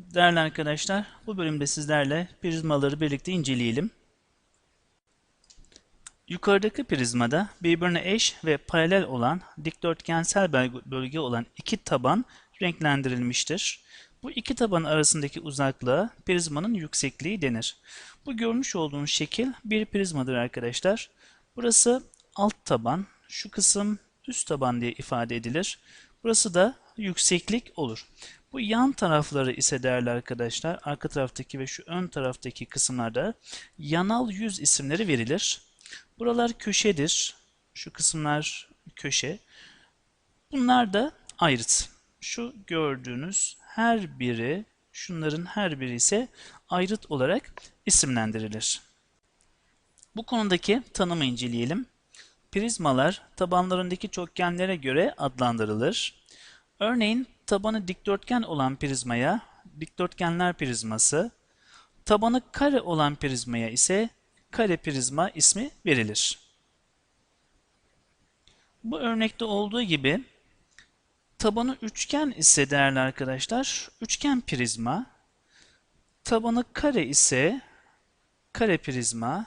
Değerli arkadaşlar, bu bölümde sizlerle prizmaları birlikte inceleyelim. Yukarıdaki prizmada birbirine eş ve paralel olan dikdörtgensel bölge olan iki taban renklendirilmiştir. Bu iki taban arasındaki uzaklığa prizmanın yüksekliği denir. Bu görmüş olduğunuz şekil bir prizmadır arkadaşlar. Burası alt taban, şu kısım üst taban diye ifade edilir. Burası da yükseklik olur. Bu yan tarafları ise değerli arkadaşlar, arka taraftaki ve şu ön taraftaki kısımlarda yanal yüz isimleri verilir. Buralar köşedir. Şu kısımlar köşe. Bunlar da ayrıt. Şu gördüğünüz her biri, şunların her biri ise ayrıt olarak isimlendirilir. Bu konudaki tanımı inceleyelim. Prizmalar tabanlarındaki çokgenlere göre adlandırılır. Örneğin tabanı dikdörtgen olan prizmaya dikdörtgenler prizması, tabanı kare olan prizmaya ise kare prizma ismi verilir. Bu örnekte olduğu gibi tabanı üçgen ise değerli arkadaşlar üçgen prizma, tabanı kare ise kare prizma,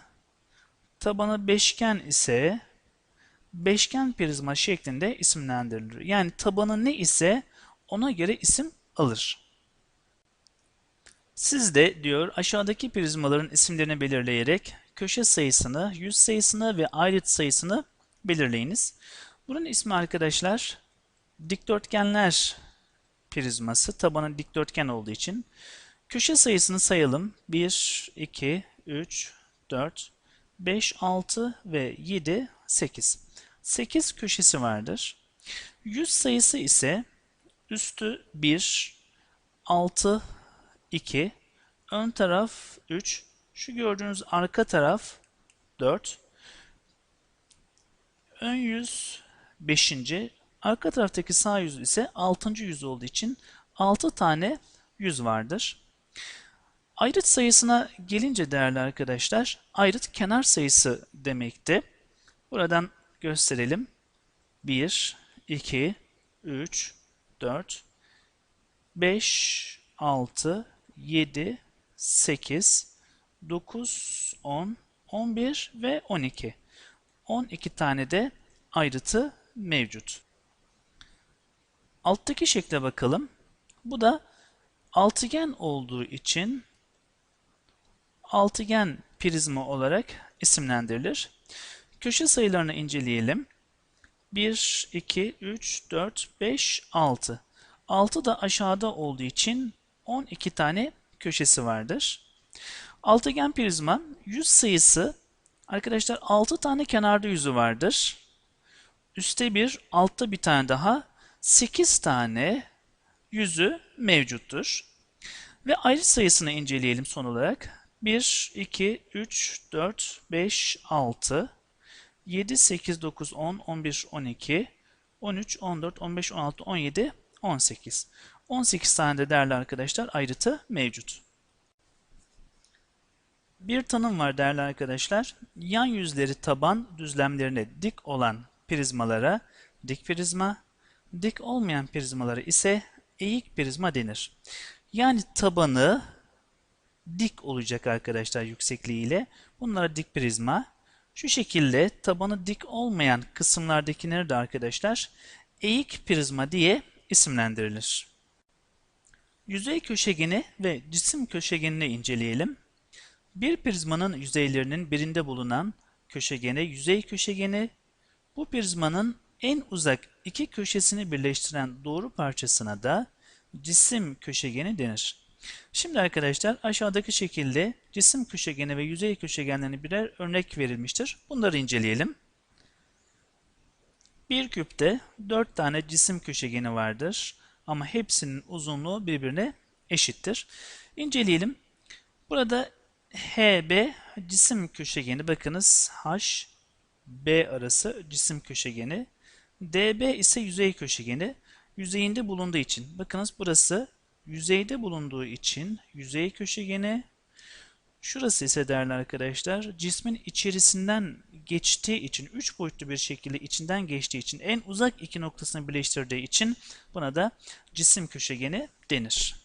tabanı beşgen ise beşgen prizma şeklinde isimlendirilir. Yani tabanı ne ise ona göre isim alır. Siz de diyor aşağıdaki prizmaların isimlerini belirleyerek köşe sayısını, yüz sayısını ve ayrıt sayısını belirleyiniz. Bunun ismi arkadaşlar dikdörtgenler prizması. Tabanı dikdörtgen olduğu için. Köşe sayısını sayalım. 1, 2, 3, 4, 5, 6 ve 7, 8. 8 köşesi vardır. Yüz sayısı ise üstü 1, 6, 2, ön taraf 3, şu gördüğünüz arka taraf 4, ön yüz 5. Arka taraftaki sağ yüz ise 6. yüz olduğu için 6 tane yüz vardır. Ayrıt sayısına gelince değerli arkadaşlar, ayrıt kenar sayısı demekti. Buradan gösterelim. 1, 2, 3, 4, 5, 6, 7, 8, 9, 10, 11 ve 12. 12 tane de ayrıtı mevcut. Alttaki şekle bakalım. Bu da altıgen olduğu için altıgen prizma olarak isimlendirilir. Köşe sayılarını inceleyelim. 1, 2, 3, 4, 5, 6. 6 da aşağıda olduğu için 12 tane köşesi vardır. Altıgen prizma yüz sayısı arkadaşlar 6 tane kenarda yüzü vardır. Üste bir, altta bir tane daha 8 tane yüzü mevcuttur. Ve ayrı sayısını inceleyelim son olarak. 1, 2, 3, 4, 5, 6, 7, 8, 9, 10, 11, 12, 13, 14, 15, 16, 17, 18. 18 tane de değerli arkadaşlar ayrıtı mevcut. Bir tanım var değerli arkadaşlar. Yan yüzleri taban düzlemlerine dik olan prizmalara dik prizma, dik olmayan prizmalara ise eğik prizma denir. Yani tabanı dik olacak arkadaşlar yüksekliğiyle. Bunlara dik prizma. Şu şekilde tabanı dik olmayan kısımlardakileri de arkadaşlar eğik prizma diye isimlendirilir. Yüzey köşegeni ve cisim köşegenini inceleyelim. Bir prizmanın yüzeylerinin birinde bulunan köşegene yüzey köşegeni, bu prizmanın en uzak iki köşesini birleştiren doğru parçasına da cisim köşegeni denir. Şimdi arkadaşlar aşağıdaki şekilde cisim köşegeni ve yüzey köşegenlerine birer örnek verilmiştir. Bunları inceleyelim. Bir küpte 4 tane cisim köşegeni vardır ama hepsinin uzunluğu birbirine eşittir. İnceleyelim. Burada HB cisim köşegeni bakınız H B arası cisim köşegeni. DB ise yüzey köşegeni. Yüzeyinde bulunduğu için bakınız burası yüzeyde bulunduğu için yüzey köşegeni. Şurası ise değerli arkadaşlar cismin içerisinden geçtiği için, üç boyutlu bir şekilde içinden geçtiği için, en uzak iki noktasını birleştirdiği için buna da cisim köşegeni denir.